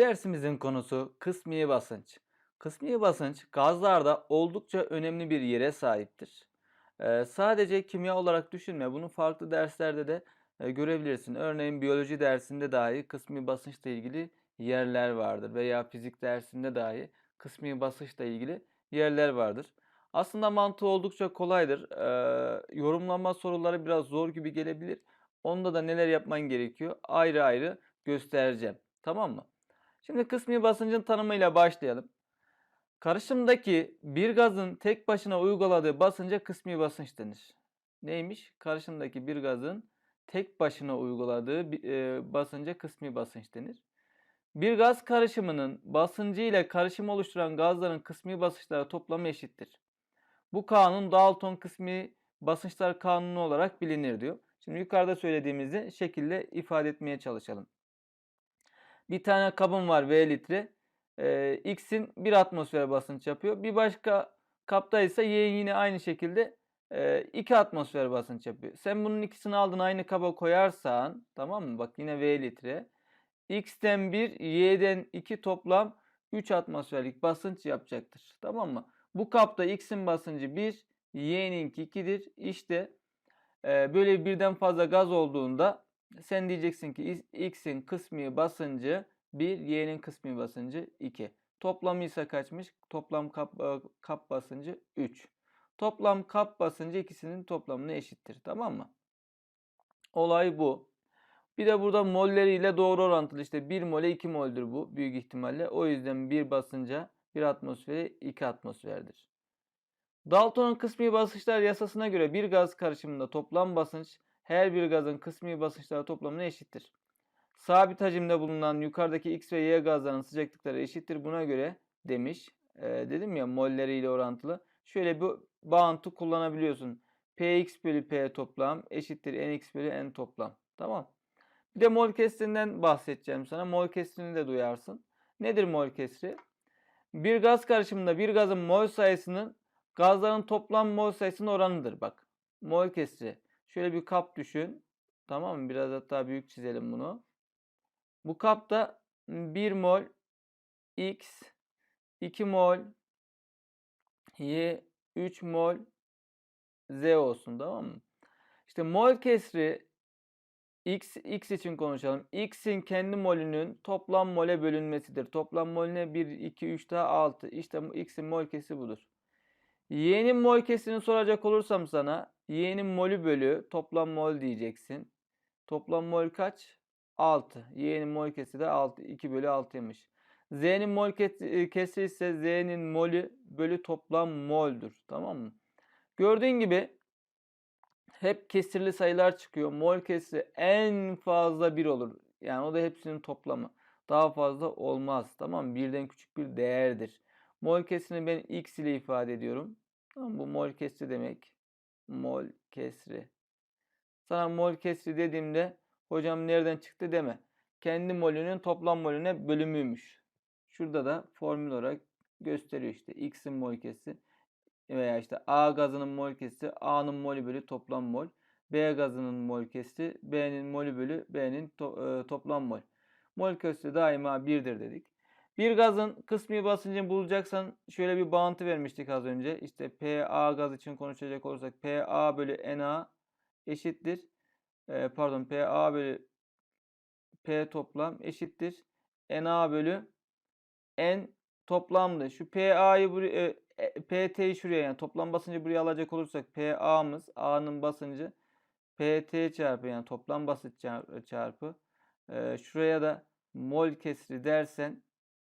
dersimizin konusu kısmi basınç. Kısmi basınç gazlarda oldukça önemli bir yere sahiptir. Ee, sadece kimya olarak düşünme, bunu farklı derslerde de e, görebilirsin. Örneğin biyoloji dersinde dahi kısmi basınçla ilgili yerler vardır veya fizik dersinde dahi kısmi basınçla ilgili yerler vardır. Aslında mantığı oldukça kolaydır. Ee, yorumlama soruları biraz zor gibi gelebilir. Onda da neler yapman gerekiyor ayrı ayrı göstereceğim. Tamam mı? Şimdi kısmi basıncın tanımıyla başlayalım. Karışımdaki bir gazın tek başına uyguladığı basınca kısmi basınç denir. Neymiş? Karışımdaki bir gazın tek başına uyguladığı e, basınca kısmi basınç denir. Bir gaz karışımının basıncı ile karışım oluşturan gazların kısmi basınçları toplamı eşittir. Bu kanun Dalton kısmi basınçlar kanunu olarak bilinir diyor. Şimdi yukarıda söylediğimizi şekilde ifade etmeye çalışalım. Bir tane kabım var V litre. Ee, X'in 1 atmosfer basınç yapıyor. Bir başka kapta ise Y yine aynı şekilde 2 atmosfer basınç yapıyor. Sen bunun ikisini aldın aynı kaba koyarsan tamam mı? Bak yine V litre. X'ten 1, Y'den 2 toplam 3 atmosferlik basınç yapacaktır. Tamam mı? Bu kapta X'in basıncı 1, Y'ninki 2'dir. İşte e, böyle birden fazla gaz olduğunda sen diyeceksin ki X'in kısmi basıncı 1, Y'nin kısmi basıncı 2. Toplamı ise kaçmış? Toplam kap, e, kap basıncı 3. Toplam kap basıncı ikisinin toplamına eşittir. Tamam mı? Olay bu. Bir de burada molleriyle doğru orantılı. İşte 1 mole 2 moldür bu büyük ihtimalle. O yüzden bir basınca 1 atmosfere 2 atmosferdir. Dalton'un kısmi basınçlar yasasına göre bir gaz karışımında toplam basınç her bir gazın kısmi basınçları toplamına eşittir. Sabit hacimde bulunan yukarıdaki X ve Y gazlarının sıcaklıkları eşittir. Buna göre demiş. E, dedim ya molleriyle orantılı. Şöyle bir bağıntı kullanabiliyorsun. Px bölü P toplam eşittir Nx bölü N toplam. Tamam. Bir de mol kesrinden bahsedeceğim sana. Mol kesrini de duyarsın. Nedir mol kesri? Bir gaz karışımında bir gazın mol sayısının gazların toplam mol sayısının oranıdır. Bak. Mol kesri. Şöyle bir kap düşün. Tamam mı? Biraz hatta büyük çizelim bunu. Bu kapta 1 mol X, 2 mol Y, 3 mol Z olsun tamam mı? İşte mol kesri X, X için konuşalım. X'in kendi molünün toplam mole bölünmesidir. Toplam molüne 1, 2, 3 daha 6. İşte X'in mol kesri budur. Y'nin mol kesrini soracak olursam sana Y'nin molü bölü toplam mol diyeceksin. Toplam mol kaç? 6. Y'nin mol kesri de 6. 2 bölü 6'ymış. Z'nin mol kesri ise Z'nin molü bölü toplam mol'dur. Tamam mı? Gördüğün gibi hep kesirli sayılar çıkıyor. Mol kesri en fazla 1 olur. Yani o da hepsinin toplamı. Daha fazla olmaz. Tamam mı? Birden küçük bir değerdir. Mol kesrini ben x ile ifade ediyorum. Tamam Bu mol kesri demek. Mol kesri. Sana mol kesri dediğimde hocam nereden çıktı deme. Kendi molünün toplam molüne bölümüymüş. Şurada da formül olarak gösteriyor işte. X'in mol kesri veya işte A gazının mol kesri A'nın molü bölü toplam mol. B gazının mol kesri B'nin molü bölü B'nin to, toplam mol. Mol kesri daima 1'dir dedik. Bir gazın kısmi basıncını bulacaksan şöyle bir bağıntı vermiştik az önce. İşte PA gaz için konuşacak olursak PA bölü NA eşittir. E, pardon PA bölü P toplam eşittir. NA bölü N toplamdı. Şu PA'yı buraya e, PT'yi şuraya yani toplam basıncı buraya alacak olursak PA'mız A'nın basıncı PT çarpı yani toplam basınç çarpı e, şuraya da mol kesri dersen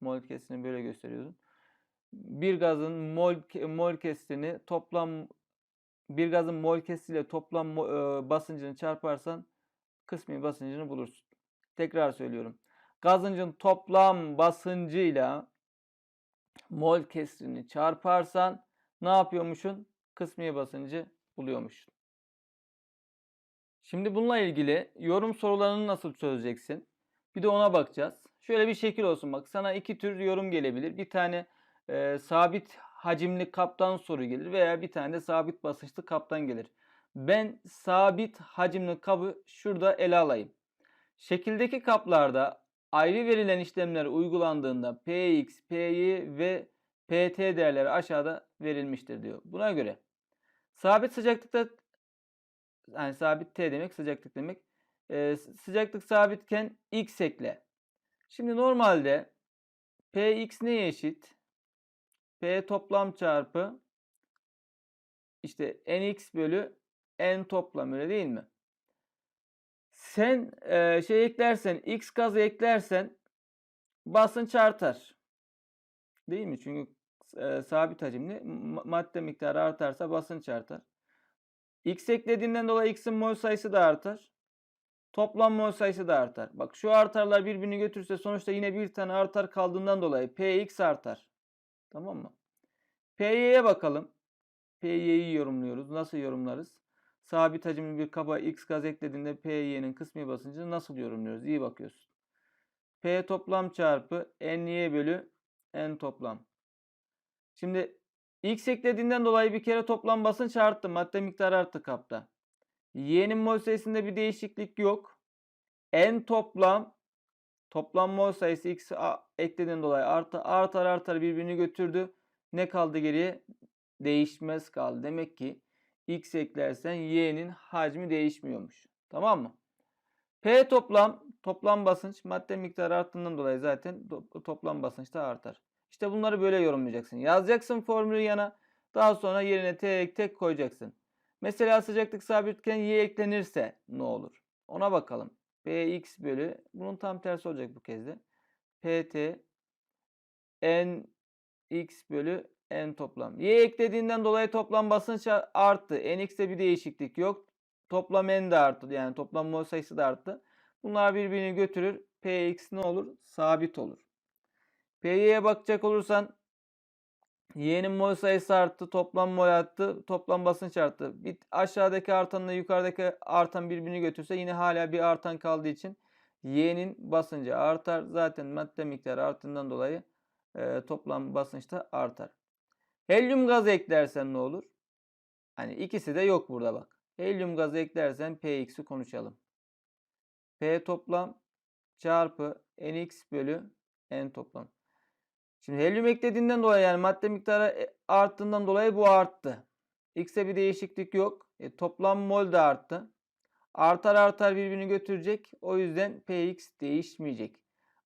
mol kesrini böyle gösteriyorsun. Bir gazın mol mol kesrini toplam bir gazın mol kesriyle toplam e, basıncını çarparsan kısmi basıncını bulursun. Tekrar söylüyorum. Gazıncın toplam basıncıyla mol kesrini çarparsan ne yapıyormuşsun? Kısmi basıncı buluyormuşsun. Şimdi bununla ilgili yorum sorularını nasıl çözeceksin? Bir de ona bakacağız. Şöyle bir şekil olsun bak. Sana iki tür yorum gelebilir. Bir tane e, sabit hacimli kaptan soru gelir veya bir tane de sabit basınçlı kaptan gelir. Ben sabit hacimli kabı şurada ele alayım. Şekildeki kaplarda ayrı verilen işlemler uygulandığında Px, Py ve Pt değerleri aşağıda verilmiştir diyor. Buna göre sabit sıcaklıkta yani sabit T demek sıcaklık demek. Ee, sıcaklık sabitken X ekle. Şimdi normalde Px neye eşit? P toplam çarpı işte Nx bölü N toplam öyle değil mi? Sen e, şey eklersen X gazı eklersen basınç artar. Değil mi? Çünkü e, sabit hacimli madde miktarı artarsa basınç artar. X eklediğinden dolayı X'in mol sayısı da artar. Toplam mol sayısı da artar. Bak şu artarlar birbirini götürse sonuçta yine bir tane artar kaldığından dolayı Px artar. Tamam mı? Py'ye bakalım. Py'yi yorumluyoruz. Nasıl yorumlarız? Sabit hacimli bir kaba X gaz eklediğinde Py'nin kısmi basıncını nasıl yorumluyoruz? İyi bakıyorsun. P toplam çarpı Ny bölü N toplam. Şimdi X eklediğinden dolayı bir kere toplam basınç arttı. Madde miktarı arttı kapta. Y'nin mol sayısında bir değişiklik yok. N toplam toplam mol sayısı X eklediğinden dolayı artı artar artar birbirini götürdü. Ne kaldı geriye? Değişmez kaldı. Demek ki X eklersen Y'nin hacmi değişmiyormuş. Tamam mı? P toplam toplam basınç madde miktarı arttığından dolayı zaten toplam basınç da artar. İşte bunları böyle yorumlayacaksın. Yazacaksın formülü yana. Daha sonra yerine tek tek koyacaksın. Mesela sıcaklık sabitken y eklenirse ne olur? Ona bakalım. Px bölü bunun tam tersi olacak bu kez de. Pt n x bölü n toplam. Y eklediğinden dolayı toplam basınç arttı. Nx'te bir değişiklik yok. Toplam n de arttı. Yani toplam mol sayısı da arttı. Bunlar birbirini götürür. Px ne olur? Sabit olur. Py'ye bakacak olursan Y'nin mol sayısı arttı, toplam mol arttı, toplam basınç arttı. Bir aşağıdaki artanla yukarıdaki artan birbirini götürse yine hala bir artan kaldığı için Y'nin basıncı artar. Zaten madde miktarı arttığından dolayı e, toplam basınç da artar. Helyum gazı eklersen ne olur? Hani ikisi de yok burada bak. Helyum gazı eklersen Px'i konuşalım. P toplam çarpı Nx bölü N toplam. Şimdi helyum eklediğinden dolayı yani madde miktarı e, arttığından dolayı bu arttı. X'e bir değişiklik yok. E, toplam mol da arttı. Artar artar birbirini götürecek. O yüzden Px değişmeyecek.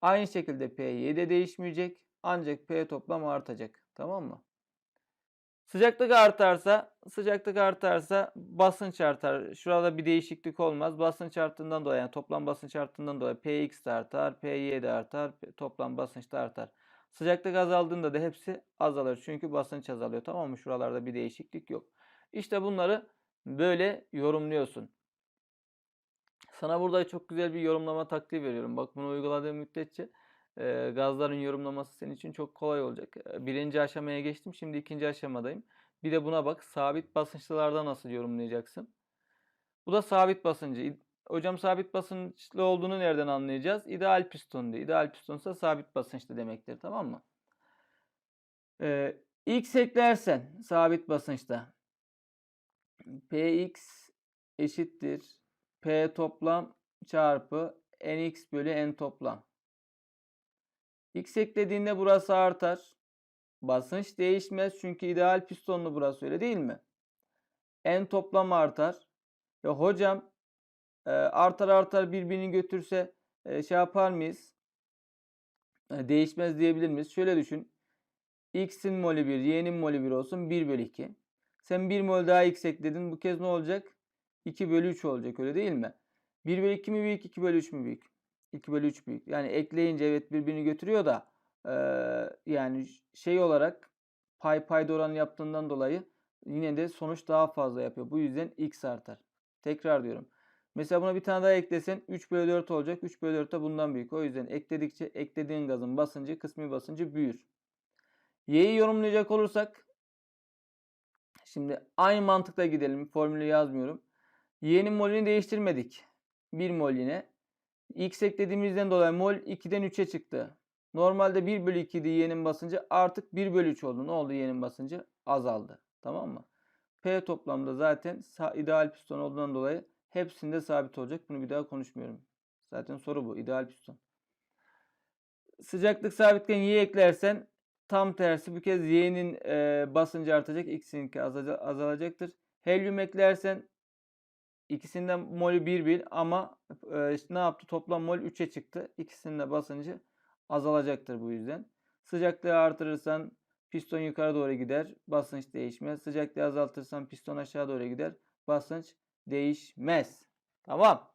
Aynı şekilde Py de değişmeyecek. Ancak P toplam artacak. Tamam mı? Sıcaklık artarsa, sıcaklık artarsa basınç artar. Şurada bir değişiklik olmaz. Basınç arttığından dolayı yani toplam basınç arttığından dolayı Px de artar, Py de artar, toplam basınç da artar. Sıcaklık azaldığında da hepsi azalır. Çünkü basınç azalıyor. Tamam mı? Şuralarda bir değişiklik yok. İşte bunları böyle yorumluyorsun. Sana burada çok güzel bir yorumlama taktiği veriyorum. Bak bunu uyguladığım müddetçe e, gazların yorumlaması senin için çok kolay olacak. Birinci aşamaya geçtim. Şimdi ikinci aşamadayım. Bir de buna bak. Sabit basınçlılarda nasıl yorumlayacaksın? Bu da sabit basıncı. Hocam sabit basınçlı olduğunu nereden anlayacağız? İdeal piston diyor. İdeal pistonsa sabit basınçlı demektir. Tamam mı? Ee, X eklersen sabit basınçta Px eşittir P toplam çarpı Nx bölü N toplam. X eklediğinde burası artar. Basınç değişmez çünkü ideal pistonlu burası öyle değil mi? N toplam artar. Ya hocam artar artar birbirini götürse şey yapar mıyız? Değişmez diyebilir miyiz? Şöyle düşün. X'in molü 1, Y'nin molü 1 olsun 1 bölü 2. Sen 1 mol daha X ekledin. Bu kez ne olacak? 2 bölü 3 olacak öyle değil mi? 1 bölü 2 mi büyük 2 bölü 3 mü büyük? 2 bölü 3 büyük. Yani ekleyince evet birbirini götürüyor da yani şey olarak pay payda oranı yaptığından dolayı yine de sonuç daha fazla yapıyor. Bu yüzden x artar. Tekrar diyorum. Mesela buna bir tane daha eklesen 3 bölü 4 olacak. 3 bölü 4 de bundan büyük. O yüzden ekledikçe eklediğin gazın basıncı kısmi basıncı büyür. Y'yi yorumlayacak olursak şimdi aynı mantıkla gidelim. Formülü yazmıyorum. Y'nin molünü değiştirmedik. 1 mol yine. X eklediğimizden dolayı mol 2'den 3'e çıktı. Normalde 1 bölü 2 idi y'nin basıncı artık 1 bölü 3 oldu. Ne oldu y'nin basıncı? Azaldı. Tamam mı? P toplamda zaten ideal piston olduğundan dolayı hepsinde sabit olacak. Bunu bir daha konuşmuyorum. Zaten soru bu. ideal piston. Sıcaklık sabitken y eklersen tam tersi bu kez y'nin e, basıncı artacak, x'inki azalacaktır. Helyum eklersen ikisinden molü 1-1 ama e, ne yaptı? Toplam mol 3'e çıktı. İkisinin de basıncı azalacaktır bu yüzden. Sıcaklığı artırırsan piston yukarı doğru gider, basınç değişmez. Sıcaklığı azaltırsan piston aşağı doğru gider, basınç değişmez. Tamam.